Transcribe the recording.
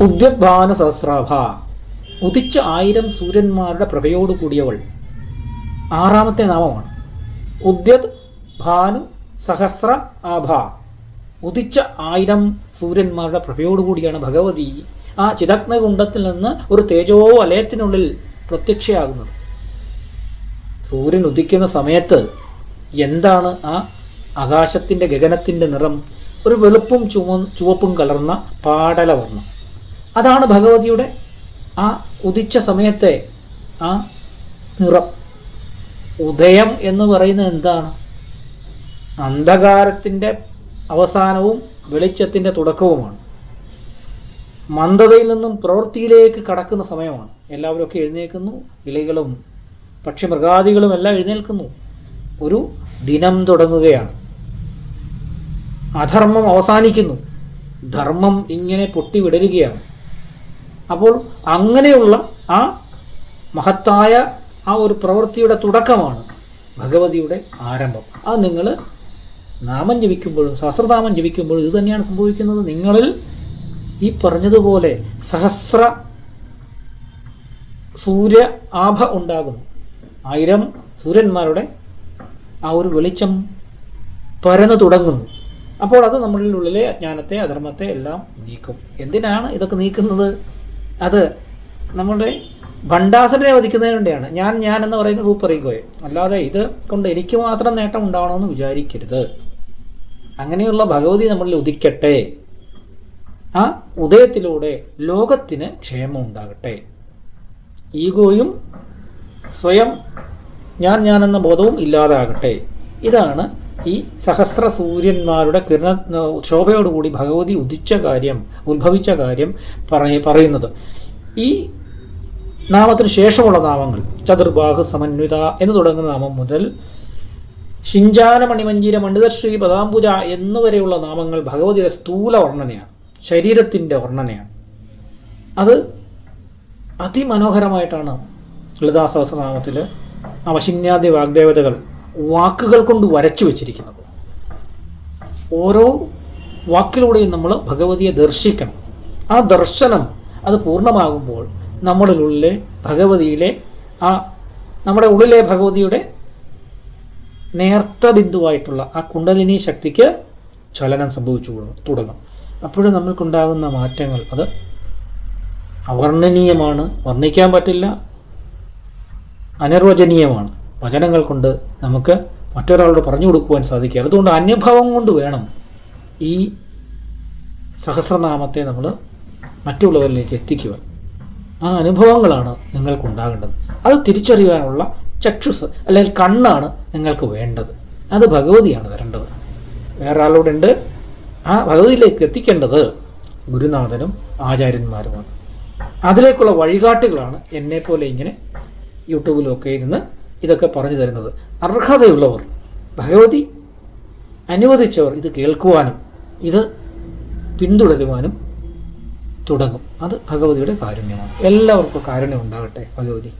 ഉദ്യദ്ഭാന സഹസ്രാഭ. ഉദിച്ച ആയിരം സൂര്യന്മാരുടെ പ്രഭയോട് കൂടിയവൾ ആറാമത്തെ നാമമാണ്. ഉദ്യത് ഭാനു സഹസ്ര ആഭ. ഉദിച്ച ആയിരം സൂര്യന്മാരുടെ പ്രഭയോട് കൂടിയാണ് ഭഗവതി ആ ചിതഗ്നകുണ്ടത്തിൽ നിന്ന് ഒരു തേജോ വലയത്തിനുള്ളിൽ പ്രത്യക്ഷയാകുന്നത്. സൂര്യൻ ഉദിക്കുന്ന സമയത്ത് എന്താണ് ആ ആകാശത്തിന്റെ ഗഗനത്തിന്റെ നിറം? ഒരു വെളുപ്പും ചുവ ചുവപ്പും കലർന്ന പാടലവർണം. അതാണ് ഭഗവതിയുടെ ആ ഉദിച്ച സമയത്തെ ആ നിറം. ഉദയം എന്ന് പറയുന്നത് എന്താണ്? അന്ധകാരത്തിന്റെ അവസാനവും വെളിച്ചത്തിന്റെ തുടക്കവുമാണ്. മന്ദതയിൽ നിന്നും പ്രവൃത്തിയിലേക്ക് കടക്കുന്ന സമയമാണ്. എല്ലാവരൊക്കെ എഴുന്നേൽക്കുന്നു ഇലകളും പക്ഷി മൃഗാദികളും എല്ലാം എഴുന്നേൽക്കുന്നു. ഒരു ദിനം തുടങ്ങുകയാണ്. അധർമ്മം അവസാനിക്കുന്നു. ധർമ്മം ഇങ്ങനെ പൊട്ടി വിടരുകയാണ് അപ്പോൾ അങ്ങനെയുള്ള ആ മഹത്തായ ആ ഒരു പ്രവൃത്തിയുടെ തുടക്കമാണ് ഭഗവതിയുടെ ആരംഭം. അത് നിങ്ങൾ നാമം ജപിക്കുമ്പോഴും സഹസ്രനാമം ജപിക്കുമ്പോഴും ഇത് തന്നെയാണ് സംഭവിക്കുന്നത്. നിങ്ങളിൽ ഈ പറഞ്ഞതുപോലെ സഹസ്ര സൂര്യ ആഭ ഉണ്ടാകുന്നു. ആയിരം സൂര്യന്മാരുടെ ആ ഒരു വെളിച്ചം പരന്നു തുടങ്ങുന്നു. അപ്പോൾ അത് നമ്മളിലുള്ളിലെ അജ്ഞാനത്തെ അധർമ്മത്തെ എല്ലാം നീക്കും. എന്തിനാണ് ഇതൊക്കെ നീക്കുന്നത്? അത് നമ്മുടെ ഭണ്ഡാസുരനെ വധിക്കുന്നതിന് വേണ്ടിയാണ്. ഞാൻ ഞാൻ എന്ന് പറയുന്ന സൂപ്പർ ഈഗോയെ അല്ലാതെ ഇത് കൊണ്ട് എനിക്ക് മാത്രം നേട്ടം ഉണ്ടാവണമെന്ന് വിചാരിക്കരുത്. അങ്ങനെയുള്ള ഭഗവതി നമ്മളിൽ ഉദിക്കട്ടെ. ആ ഉദയത്തിലൂടെ ലോകത്തിന് ക്ഷേമം ഉണ്ടാകട്ടെ. ഈഗോയും സ്വയം ഞാൻ ഞാൻ എന്ന ബോധവും ഇല്ലാതാകട്ടെ. ഇതാണ് ഈ സഹസ്ര സൂര്യന്മാരുടെ കിരണ ശോഭയോടുകൂടി ഭഗവതി ഉദിച്ച കാര്യം ഉത്ഭവിച്ച കാര്യം പറയ പറയുന്നത്. ഈ നാമത്തിന് ശേഷമുള്ള നാമങ്ങൾ ചതുർബാഹു സമന്വിത എന്ന് തുടങ്ങുന്ന നാമം മുതൽ ശിഞ്ചാന മണിമഞ്ജീര മണ്ഡിതശ്രീ പദാംബുജ എന്നുവരെയുള്ള നാമങ്ങൾ ഭഗവതിയുടെ സ്ഥൂല വർണനയാണ് ശരീരത്തിന്റെ വർണനയാണ്. അത് അതിമനോഹരമായിട്ടാണ് ലളിതാ സഹസ്രനാമത്തിൽ അവശിന്യാദി വാഗ്ദേവതകൾ വാക്കുകൾ കൊണ്ട് വരച്ചു വച്ചിരിക്കുന്നത്. ഓരോ വാക്കിലൂടെയും നമ്മൾ ഭഗവതിയെ ദർശിക്കണം. ആ ദർശനം അത് പൂർണമാകുമ്പോൾ നമ്മുടെ ഉള്ളിലെ ഭഗവതിയിലെ ആ നമ്മുടെ ഉള്ളിലെ ഭഗവതിയുടെ നേർത്ത ബിന്ദുവായിട്ടുള്ള ആ കുണ്ടലിനി ശക്തിക്ക് ചലനം സംഭവിച്ചു തുടങ്ങും- അപ്പോഴും നമ്മൾക്കുണ്ടാകുന്ന മാറ്റങ്ങൾ അത് അവർണനീയമാണ് വർണിക്കാൻ പറ്റില്ല അനിർവചനീയമാണ്. വചനങ്ങൾ കൊണ്ട് നമുക്ക് മറ്റൊരാളോട് പറഞ്ഞു കൊടുക്കുവാൻ സാധിക്കുക. അതുകൊണ്ട് അനുഭവം കൊണ്ട് വേണം ഈ സഹസ്രനാമത്തെ നമ്മൾ മറ്റുള്ളവരിലേക്ക് എത്തിക്കുവാൻ. ആ അനുഭവങ്ങളാണ് നിങ്ങൾക്കുണ്ടാകേണ്ടത്. അത് തിരിച്ചറിയാനുള്ള ചക്ഷുസ് അല്ലെങ്കിൽ കണ്ണാണ് നിങ്ങൾക്ക് വേണ്ടത്. അത് ഭഗവതിയാണ് തരേണ്ടത്. വേറെ ആളോടുണ്ട് ആ ഭഗവതിയിലേക്ക് എത്തിക്കേണ്ടത് ഗുരുനാഥനും ആചാര്യന്മാരുമാണ്. അതിലേക്കുള്ള വഴികാട്ടികളാണ് എന്നെപ്പോലെ ഇങ്ങനെ യൂട്യൂബിലൊക്കെ ഇരുന്ന് ഇതൊക്കെ പറഞ്ഞു തരുന്നത്. അർഹതയുള്ളവർ ഭഗവതി അനുവദിച്ചവർ ഇത് കേൾക്കുവാനും ഇത് പിന്തുടരുവാനും തുടങ്ങും. അത് ഭഗവതിയുടെ കാരുണ്യമാണ്. എല്ലാവർക്കും കാരുണ്യം ഉണ്ടാകട്ടെ ഭഗവതി.